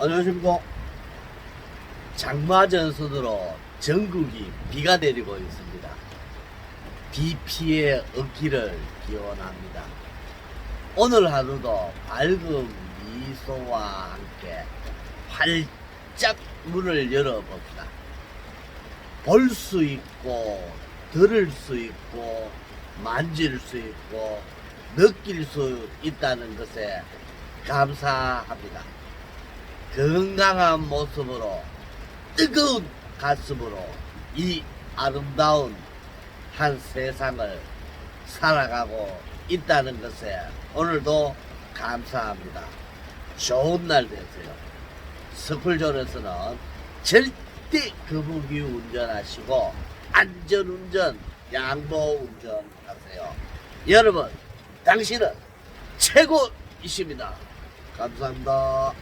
안녕하십니까. 장마 전선으로 전국이 비가 내리고 있습니다. 비 피해 얻기를 기원합니다. 오늘 하루도 밝은 미소와 함께 활짝 문을 열어봅시다. 볼 수 있고, 들을 수 있고, 만질 수 있고, 느낄 수 있다는 것에 감사합니다. 건강한 모습으로 뜨거운 가슴으로 이 아름다운 한 세상을 살아가고 있다는 것에 오늘도 감사합니다. 좋은 날 되세요. 스쿨존에서는 절대 거북이 운전하시고 안전운전, 양보운전 하세요. 여러분, 당신은 최고이십니다. 감사합니다.